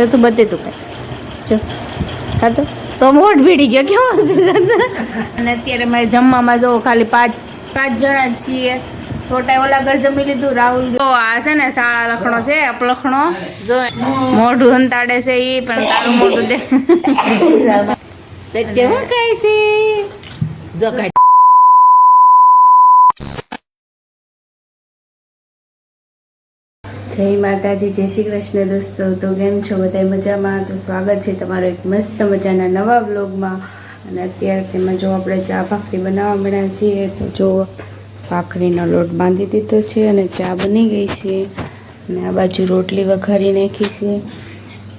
તો તું બધે તું કર. જો. ખાતો તો. મોઢ ભીડી ગયો. કેવો અને અત્યારે મારે જમવામાં જો ખાલી પાંચ પાંચ જણા જ છીએ. છોટા ઓલા ઘર જમી લીધું રાહુલ તો આ છે ને સા લખણો છે અપલખણો. જો મોઢું હંતાડે છે એ પણ તારું મોઢું દે. તે કેવું છે? જો કાઢ જય માતાજી, જય શ્રી કૃષ્ણ દોસ્તો. તો કેમ છો? બધા મજામાં? તો સ્વાગત છે તમારો એક મસ્ત મજાના નવા વ્લોગમાં. અને અત્યારે તેમાં જો આપણે ચા ભાખરી બનાવવા મળ્યા છીએ, તો જો ભાખરીનો લોટ બાંધી દીધો છે અને ચા બની ગઈ છે. અને આ બાજુ રોટલી વઘારી નાખી છે.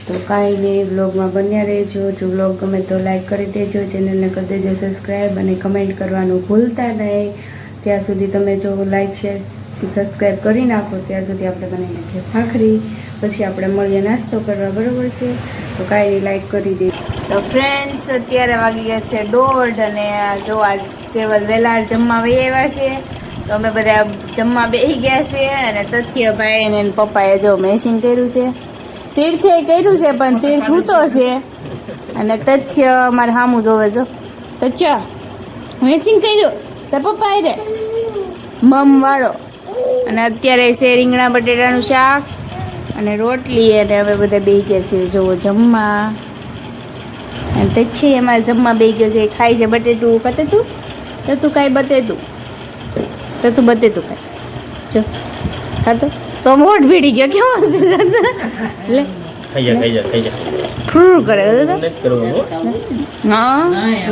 તો કાંઈ નહીં, વ્લોગમાં બન્યા રહેજો. જો વ્લોગ ગમે તો લાઈક કરી દેજો, ચેનલને કરી દેજો સબસ્ક્રાઈબ અને કમેન્ટ કરવાનું ભૂલતા નહીં. ત્યાં સુધી તમે જો લાઈક, શેર સબસ્ક્રાઈબ કરી નાખો. ત્યાં સુધી આપણે બનાવી નાખીએ ભાખરી. પછી આપણે મળીએ નાસ્તો કરવા, બરાબર છે? તો કાંઈ લાઈક કરી દે. તો ફ્રેન્ડ્સ અત્યારે વાગી ગયા છે દોઢ અને જો આ કેવલ વહેલા જમવા વહી આવ્યા છે. તો અમે બધા જમવા બેસી ગયા છે અને તથ્યભાઈ અને પપ્પાએ જો મેશિંગ કર્યું છે. તીર્થે કર્યું છે, પણ તીર્થ ઉતો છે. અને તથ્ય મારે સામું જોવે જો તથ્ય મેચિંગ કર્યું. તો પપ્પા રે. મમ વાળો અને અત્યારે છે રીંગણા બટેટાનું શાક અને રોટલી અને હવે બધા બે ગયા છે જોવો જમવા. અને તે છે અમારે જમવા બે ગયો છે ખાય છે બટેટું. કતે તું? તો તું કાંઈ બતે તું તો તું બતે તું કાંઈ જો ખાતો? તો મોટ ભીડી ગયો કેવો હશે લે. ખાઈ જા ખાઈ જા ખાઈ કરે તો નથી કરવું હો.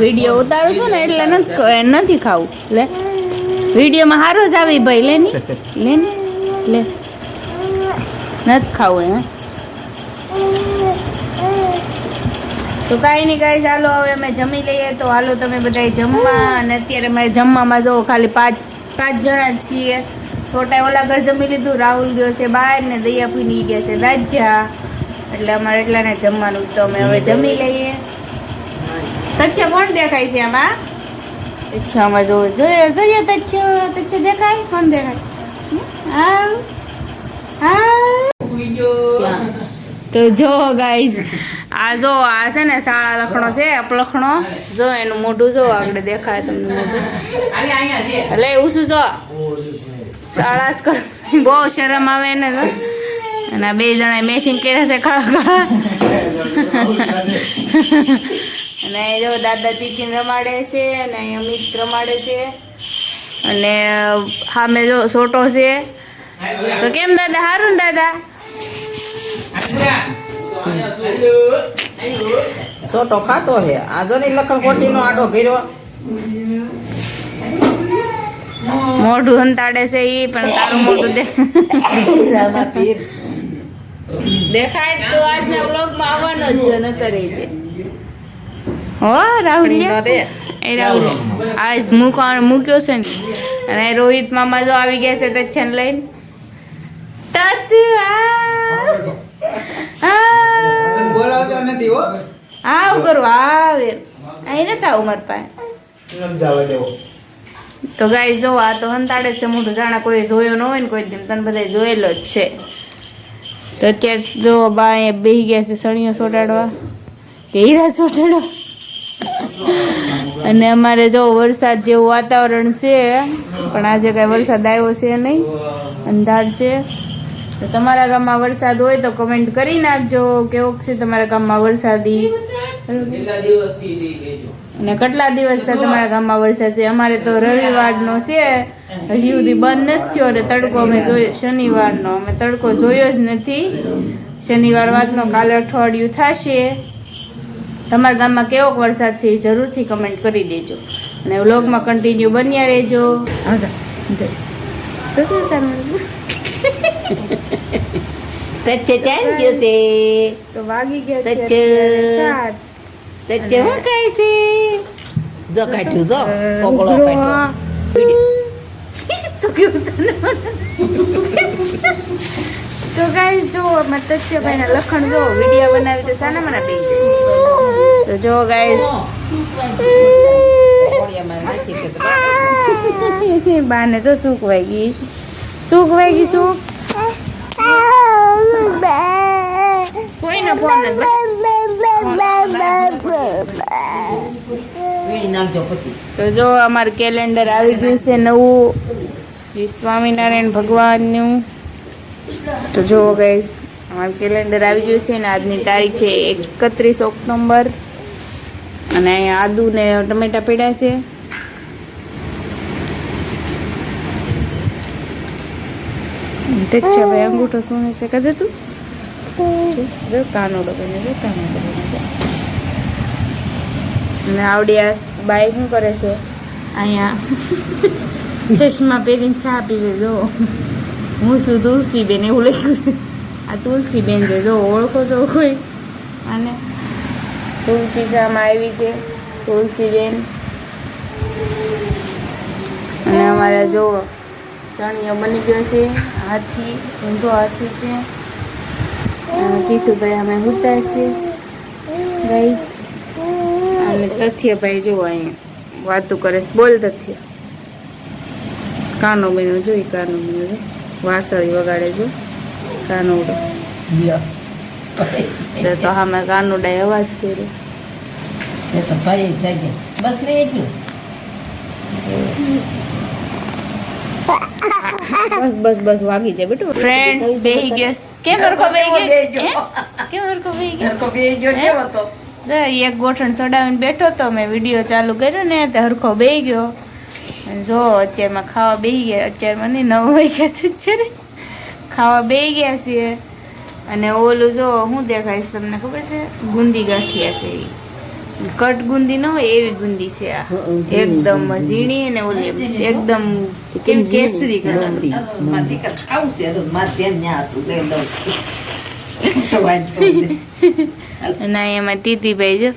વીડિયો ઉતારું છું ને એટલે નથી નથી ખાવું. લે. વિડીયોમાં હારો જ આવી ભાઈ. લે ની. લે ને. લે. નથી ખાવું હે? તો કાંઈ નહીં કાંઈ ચાલો હવે અમે જમી લઈએ તો હાલો તમે બધા જમવા. અને અત્યારે અમારે જમવામાં જો ખાલી પાંચ પાંચ જણા જ છીએ. છોટાએ ઓલા ઘર જમી લીધું રાહુલ ગયો છે બહાર ને દયા પીની ગયા છે રાજ્યા. એટલે અમારે એટલાને જમવાનું છે તો અમે હવે જમી લઈએ. તચ્છા કોણ દેખાય છે આમાં? તચ્છા જોવું જો જોઈએ જોઈએ તચ્છો તચ્છો દેખાય કોણ દેખાય? હા તો જો ગાઈઝ આ જો આ છે ને શાળા લખણો છે અપલખણો. જો એનું મોઢું જો આગળ દેખાય તમને મોઢું. એટલે એવું શું જો. શાળા જ કર બહુ શરમ આવે ને તો. અને આ બે જણા મેચિંગ કર્યા છે ખડા ખડા અને જો દાદા તીચીન રમાડે છે અને અમિત રમાડે છે. અને સામે જો સોટો છે. તો કેમ દાદા? સારું ને દાદા? છોટો ખાતો છે. આ જો ની લખણ ખોટી નો આડો કર્યો. મોઢું હંતાડે છે ઈ પણ તારું મોઢું દે દેખાય તો આજના બ્લોગમાં આવવાનો જ છે ન કરે છે. હો રાહુલ એ રાહુલ. આજ મૂકવા મૂક્યો છે ને? અને રોહિત મામા જો આવી ગયા છે તચ્છન લઈને. તતુ આવ કરો. આવ અહીં નથી આવું મારી પાસે. તો ગાય જો આ તો હંતાડે છે. મોટું જાણા કોઈ જોયો ન હોય ને કોઈ તેમ તને બધા જોયેલો જ છે. તો અત્યારે જો બા બેહી ગયા છે સળીઓ સોટાડવા કે હીરા સોટાડવા અને અમારે જો વરસાદ જેવું વાતાવરણ છે પણ આજે કાંઈ વરસાદ આવ્યો છે નહીં અંધાર છે. તો તમારા ગામમાં વરસાદ હોય તો કમેન્ટ કરી નાખજો કેવો છે તમારા ગામમાં વરસાદી અને કેટલા દિવસ તમારા ગામમાં વરસાદ છે? અમારે તો રવિવારનો છે હજી સુધી બંધ નથી થયો અને તડકો અમે જોયો શનિવારનો. અમે તડકો જોયો જ નથી. શનિવાર વાતનો કાલે અઠવાડિયું થશે. તમારા ગામમાં કેવો વરસાદ છે એ જરૂરથી કમેન્ટ કરી દેજો. અને વ્લોગમાં કન્ટિન્યુ બન્યા રહેજો. છે. તો વાગી ગયા છે હું જો કાઢ્યું જો. કોકળો કાઢ્યો. તો કેવું સારું તો ગાઈસ જો મત્સ્યભાઈના લખણ જો વીડિયો બનાવી તો સાના મના બે તો જો તો બાને જો સૂક વાગી. સૂક ગઈ સૂક તો જો અમારું કેલેન્ડર આવી ગયું છે નવું. શ્રી સ્વામિનારાયણ ભગવાનનું. તો જુઓ ગઈશ અમારું કેલેન્ડર આવી ગયું છે ને આજની તારીખ છે એકત્રીસ ઓક્ટોબર. અને અહીંયા આદુ ને ટમેટા પીડા છે. ઠીક ભાઈ અંગૂઠો શું છે કદે તું? જો કાનોડો બને છે કાનોડો બને છે. અને આવડી બાઈ શું કરે છે? અહીંયા ચશ્મા પહેરીને ચા પીવે જો હું છું તુલસીબેન એવું લખ્યું છે. આ તુલસીબેન છે, જો ઓળખો છો કોઈ? અને તુલસી શામાં આવી છે, તુલસીબેન. અને અમારા જો ચણિયો બની ગયો છે, હાથી, ઊંધો હાથી છે. તીથુભાઈ અમે હુતા છે. ગાઈસ, અને તથ્યભાઈ જો અહીંયા વાતું કરે છે. બોલ તથ્ય. કાનો બન્યો, જોઈ કાનો બન્યો વાસળી વગાડે જો કાનોડો. તો અમે કાનોડાએ અવાજ કર્યો. એ તો ભાઈ થઈ બસ નહીં એટલું. બસ બસ બસ વાગી જાય બેટું. ફ્રેન્ડ્સ બેહી ગયો. કેમ હરખો બેહી ગયો? કેમ હરખો બેહી ગયો? હરખો બેહી ગયો કેમ તો તો એક ગોઠણ સડાવીને બેઠો તો મેં વીડિયો ચાલુ કર્યો ને તે હરખો બેહી ગયો. જો અત્યારમાં ખાવા બેહી ગયા અત્યારમાં નહીં નવ વાગ્યા છે અત્યારે. ખાવા બેહી ગયા છીએ. અને ઓલું જો હું દેખાઈશ તમને ખબર છે? ગુંદી ગાંઠિયા છે એ કટ ગુંદી ન હોય એવી ગુંદી છે આ. એકદમ ઝીણી અને ઓલી એકદમ કેમ કેસરી કલર. મારા ખાવું છે. મારે ન્યા હતું. અને એમાં તીતીભાઈ જો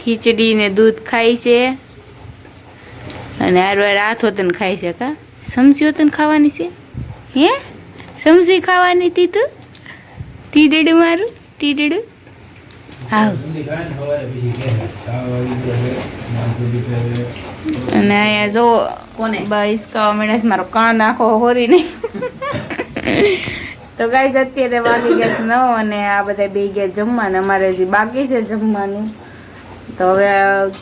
ખીચડી ને દૂધ ખાય છે. અને હારવાર હાથ હોતન ખાય છે કા? સમસી હોતન ખાવાની છે? હે? સમસી ખાવાની તીતું તીડડું મારું? તીડડું હાવ અને અહીંયા જો કોને? બસ ખાવા મળે છે મારો કાન આખો હોરી નહીં. તો ગાઈસ અત્યારે વાગી ગયા નવ અને આ બધા બે ગયા જમવાને અમારે હજી બાકી છે જમવાનું. તો હવે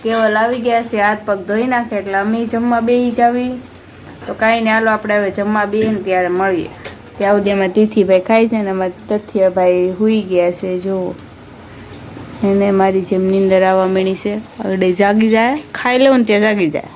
કેવલ આવી ગયા છે, હાથ પગ ધોઈ નાખે એટલે અમે જમવા બે જાવી તો કાંઈ નહીં, હાલો આપણે હવે જમવા બે ને ત્યારે મળીએ. ત્યાં સુધી એમાં તિથિભાઈ ખાય છે ને એમાં તથ્યભાઈ હુઈ ગયા છે, જુઓ. એને મારી જેમ નીંદર આવવા મળી છે. હવે જાગી જાય, ખાઈ લઉં ને ત્યાં જાગી જાય.